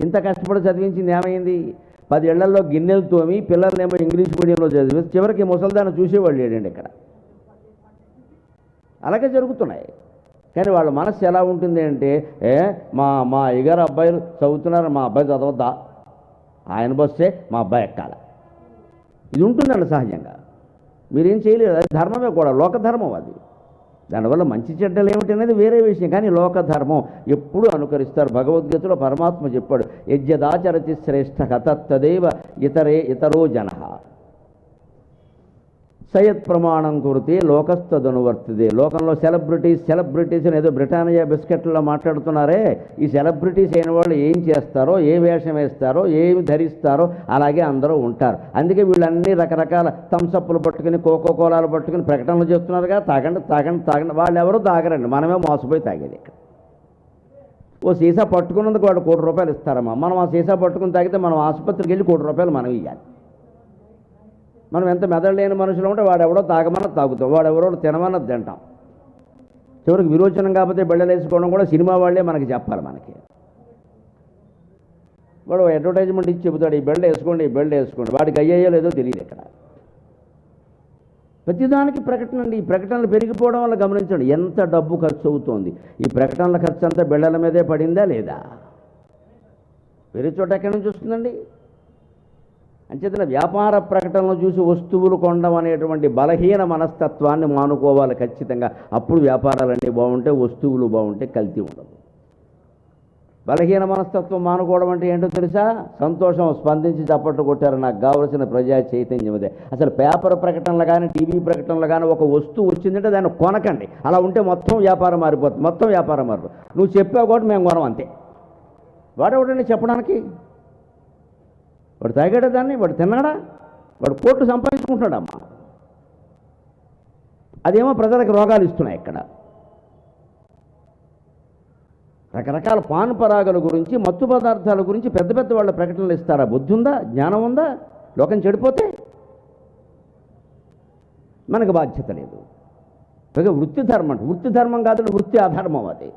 ఇంత కష్టపడి చదివించింది ఏమైంది? పది ఏళ్ళలో గిన్నెలు తోమి పిల్లలనేమో ఇంగ్లీష్ మీడియంలో చదివి చివరికి ముసల్దాన్ని చూసేవాళ్ళు లేడండి ఇక్కడ. అలాగే జరుగుతున్నాయి. కానీ వాళ్ళ మనస్సు ఎలా ఉంటుంది అంటే ఏ మా మా అయ్యగారు అబ్బాయిలు చదువుతున్నారు మా అబ్బాయి చదవద్దా? ఆయన బస్సే మా అబ్బాయి ఎక్కాల. ఇది ఉంటుందండి సహజంగా. మీరేం చేయలేరు అది ధర్మమే కూడా లోకధర్మం అది. దానివల్ల మంచి చెడ్డలు ఏమిటి అనేది వేరే విషయం. కానీ లోకధర్మం ఎప్పుడు అనుకరిస్తారు. భగవద్గీతలో పరమాత్మ చెప్పాడు యజ్ఞదాచరతి శ్రేష్ఠ తత్తదేవ ఇతరే ఇతరో జన. సయత్ ప్రమాణం కురితే లోకస్తదనువర్తిదే లోకంలో సెలబ్రిటీస్ సెలబ్రిటీస్ ఏదో బ్రిటానియా బిస్కెట్లలో మాట్లాడుతున్నారే. ఈ సెలబ్రిటీస్ అయిన వాళ్ళు ఏం చేస్తారో ఏ వేషం వేస్తారో ఏమి ధరిస్తారో అలాగే అందరూ ఉంటారు. అందుకే వీళ్ళన్నీ రకరకాల థమ్సప్లు పట్టుకుని కోకో కోలాలు పట్టుకుని ప్రకటనలు చెప్తున్నారుగా తాగండి తాగండి తాగండి. వాళ్ళు ఎవరు తాగరండి. మనమే మోసపోయి తాగేది ఇక్కడ. ఓ సీసా పట్టుకున్నందుకు వాడు కోటి రూపాయలు ఇస్తారమ్మా. మనం ఆ సీసా పట్టుకుని తాగితే మనం ఆసుపత్రికి వెళ్ళి కోటి రూపాయలు మనం ఇవ్వాలి మనం ఎంత మెదడలేని మనుషులు ఉంటే వాడెవడో తాగమన్నా తాగుతాం వాడెవడో తినమన్నది తింటాం. చివరికి విరోచనం కాకపోతే వేసుకోవడం కూడా సినిమా వాళ్ళే మనకి చెప్పాలి మనకి. వాడు అడ్వర్టైజ్మెంట్ ఇచ్చి చెబుతాడు ఈ బెల్ట్ వేసుకోండి ఈ బెల్ట్ వేసుకోండి. వాడికి అయ్యాయో లేదో తెలియదు ఇక్కడ. ప్రతిదానికి ప్రకటన అండి. ఈ ప్రకటనలు పెరిగిపోవడం వల్ల గమనించండి ఎంత డబ్బు ఖర్చు అవుతోంది. ఈ ప్రకటనల ఖర్చు అంతా బిళ్ళల మీదే పడిందా లేదా? వేరే చోట ఎక్కడి నుంచి వస్తుందండి? అంచేతన వ్యాపార ప్రకటనలు చూసి వస్తువులు కొనడం అనేటువంటి బలహీన మనస్తత్వాన్ని మానుకోవాలి ఖచ్చితంగా. అప్పుడు వ్యాపారాలన్నీ బాగుంటే వస్తువులు బాగుంటే కల్తీ ఉండదు బలహీన మనస్తత్వం మానుకోవడం అంటే ఏంటో తెలుసా? సంతోషం స్పందించి చప్పట్లు కొట్టారు. నాకు కావలసిన ప్రజా చైతన్యం అదే. అసలు పేపర్ ప్రకటనలు కానీ టీవీ ప్రకటనలు కానీ ఒక వస్తువు వచ్చిందంటే దాన్ని కొనకండి. అలా ఉంటే మొత్తం వ్యాపారం మారిపోతుంది. మొత్తం వ్యాపారం మారిపోతుంది. నువ్వు చెప్పావు కూడా మేము కొనం అంతే. వాడెవడండి చెప్పడానికి? వాడు తాగాడా దాన్ని? వాడు తిన్నాడా? వాడు కోట్లు సంపాదించుకుంటున్నాడమ్మా. అదేమో ప్రజలకు రోగాలు ఇస్తున్నాయి ఇక్కడ. రకరకాల పాన్ పరాగల గురించి మత్తు పదార్థాల గురించి పెద్ద పెద్ద వాళ్ళ ప్రకటనలు ఇస్తారా? బుద్ధి ఉందా జ్ఞానం ఉందా? లోకం చెడిపోతే? మనకు బాధ్యత లేదు. పైగా వృత్తి ధర్మం వృత్తి ధర్మం కాదు వృత్తి అధర్మం అది.